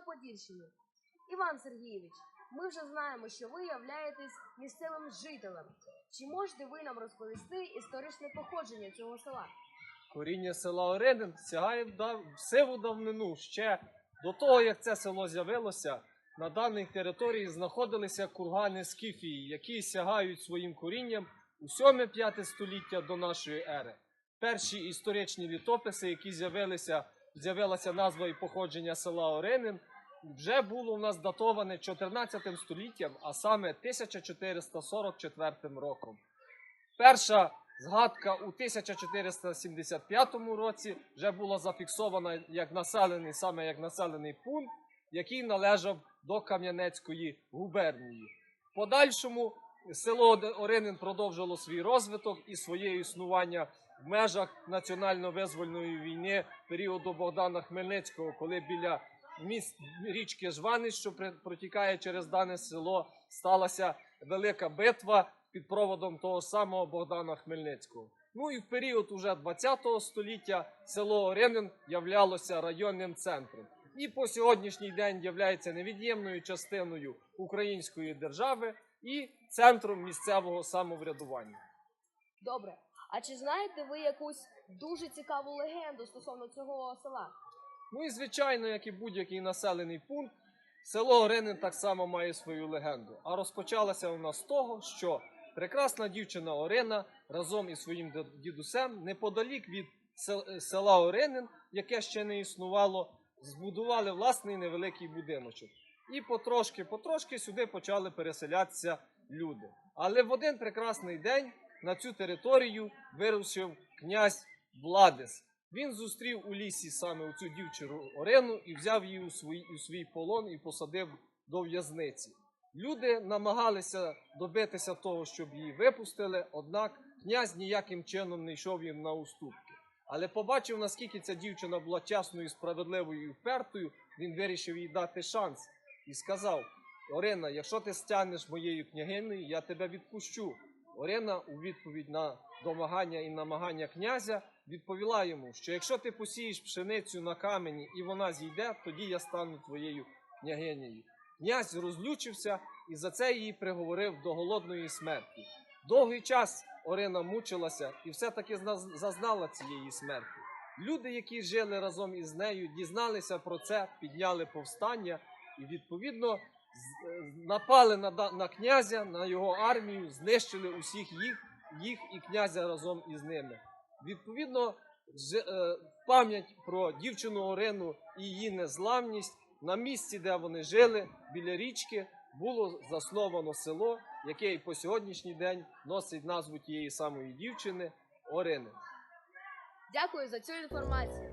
Подільщині. Іван Сергійович, ми вже знаємо, що ви являєтесь місцевим жителем. Чи можете ви нам розповісти історичне походження цього села? Коріння села Оринин сягає в сиву давнину. Ще до того, як це село з'явилося, на даній території знаходилися кургани Скіфії, які сягають своїм корінням у 7-5 століття до нашої ери. Перші історичні літописи, які з'явилися, з'явилася назва і походження села Оринин, вже було у нас датоване 14 століттям, а саме 1444 роком. Перша згадка у 1475 році вже була зафіксована як населений, саме як населений пункт, який належав до Кам'янецької губернії. Подальшому село Оринин продовжило свій розвиток і своє існування в межах національно-визвольної війни періоду Богдана Хмельницького, коли біля міст річки Жвани, що протікає через дане село, сталася велика битва під проводом того самого Богдана Хмельницького. Ну і в період уже 20 століття село Оринин являлося районним центром. І по сьогоднішній день являється невід'ємною частиною української держави і центром місцевого самоврядування. Добре. А чи знаєте ви якусь дуже цікаву легенду стосовно цього села? Ну і звичайно, як і будь-який населений пункт, село Оринин так само має свою легенду. А розпочалася вона з того, що прекрасна дівчина Орина разом із своїм дідусем неподалік від села Оринин, яке ще не існувало, збудували власний невеликий будиночок. І потрошки-потрошки сюди почали переселятися люди. Але в один прекрасний день на цю територію вирушив князь Владис. Він зустрів у лісі саме цю дівчину Орину і взяв її у свій, у свій полон і посадив до в'язниці. Люди намагалися добитися того, щоб її випустили, однак князь ніяким чином не йшов їм на уступки. Але побачив, наскільки ця дівчина була чесною, справедливою і впертою, він вирішив їй дати шанс і сказав: Орина, якщо ти станеш моєю княгинею, я тебе відпущу. Орина у відповідь на домагання і намагання князя відповіла йому, що якщо ти посієш пшеницю на камені і вона зійде, тоді я стану твоєю княгинею. Князь розлючився і за це її приговорив до голодної смерті. Довгий час Орина мучилася і все-таки зазнала цієї смерті. Люди, які жили разом із нею, дізналися про це, підняли повстання і відповідно напали на, на князя, на його армію, знищили усіх їх, їх і князя разом із ними. Відповідно, е, пам'ять про дівчину Орину і її незламність на місці, де вони жили, біля річки, було засновано село, яке і по сьогоднішній день носить назву тієї самої дівчини Орини. Дякую за цю інформацію.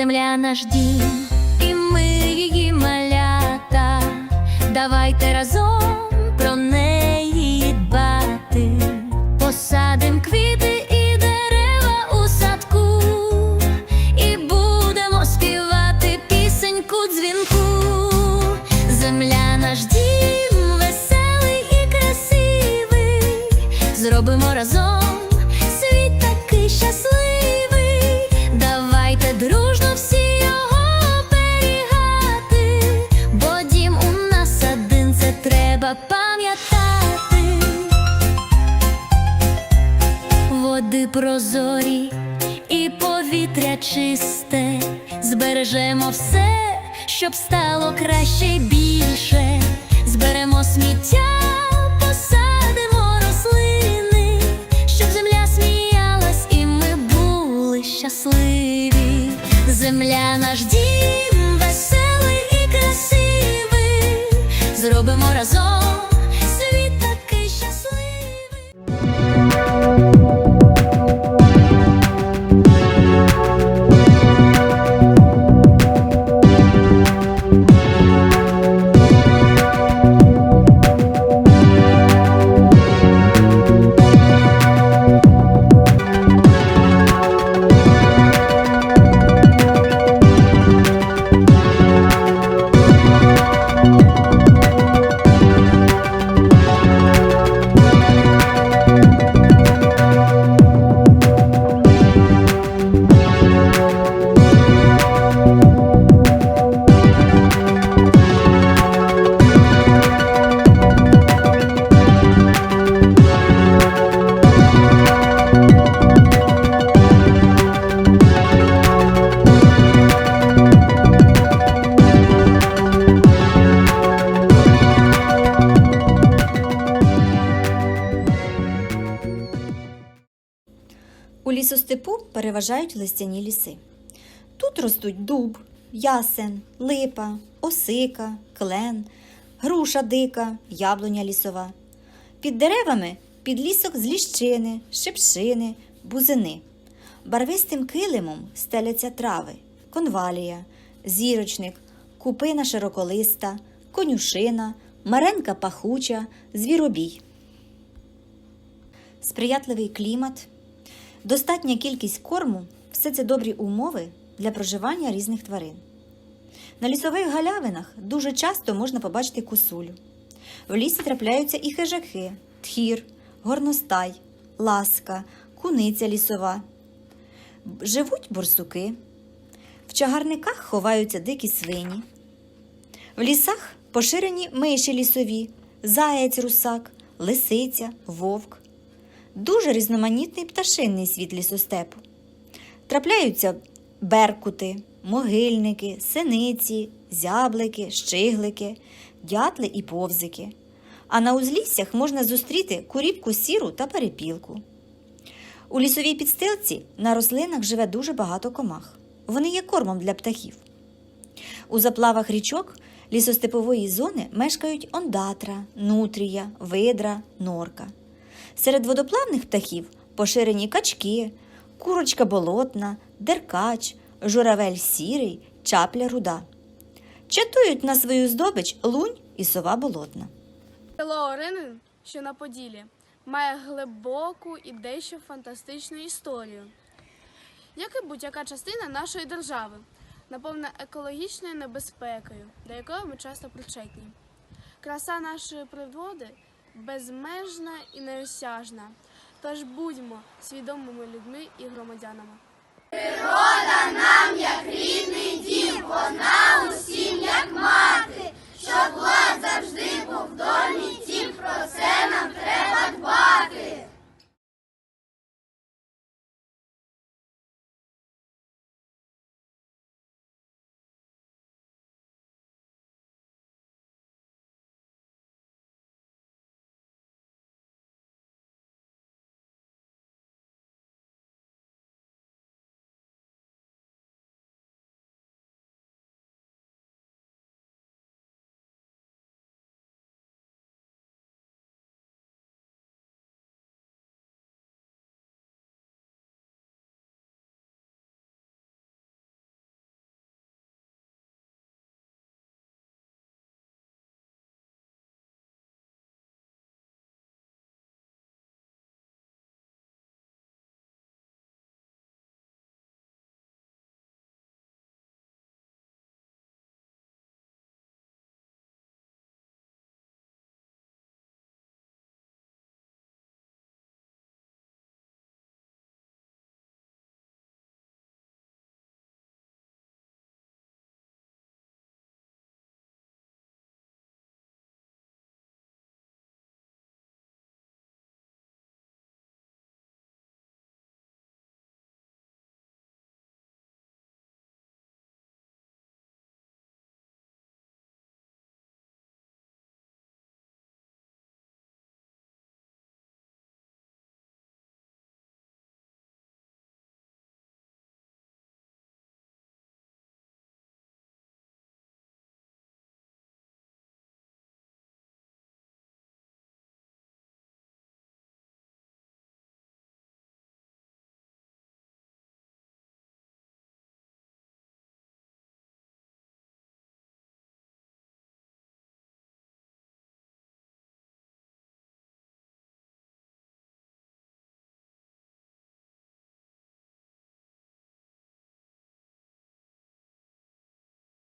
Земля наш дім, і ми її малята. Давайте разом прозорі і повітря чисте, збережемо все, щоб стало краще й більше. Зберемо сміття, посадимо рослини, щоб земля сміялась і ми були щасливі. Земля наш дім, веселий і красивий. Зробимо разом світ такий лісостепу переважають листяні ліси. Тут ростуть дуб, ясен, липа, осика, клен, груша дика, яблуня лісова. Під деревами підлісок з ліщини, шипшини, бузини. Барвистим килимом стеляться трави, конвалія, зірочник, купина широколиста, конюшина, маренка пахуча, звіробій. Сприятливий клімат, достатня кількість корму все це добрі умови для проживання різних тварин. На лісових галявинах дуже часто можна побачити косулю. В лісі трапляються і хижаки, тхір, горностай, ласка, куниця лісова. Живуть борсуки. В чагарниках ховаються дикі свині. В лісах поширені миші лісові, заєць русак, лисиця, вовк. Дуже різноманітний пташинний світ лісостепу. Трапляються беркути, могильники, синиці, зяблики, щиглики, дятли і повзики. А на узліссях можна зустріти куріпку сіру та перепілку. У лісовій підстилці на рослинах живе дуже багато комах. Вони є кормом для птахів. У заплавах річок лісостепової зони мешкають ондатра, нутрія, видра, норка. Серед водоплавних птахів поширені качки, курочка болотна, деркач, журавель сірий, чапля руда. Чатують на свою здобич лунь і сова болотна. Село Оринин, що на Поділі, має глибоку і дещо фантастичну історію, як і будь-яка частина нашої держави, наповнена екологічною небезпекою, до якої ми часто причетні. Краса нашої природи безмежна і неосяжна. Тож будьмо свідомими людьми і громадянами. Природа нам, як рідний дім, вона усім, як мати, Щоб влад завжди був в домі, тім про це нам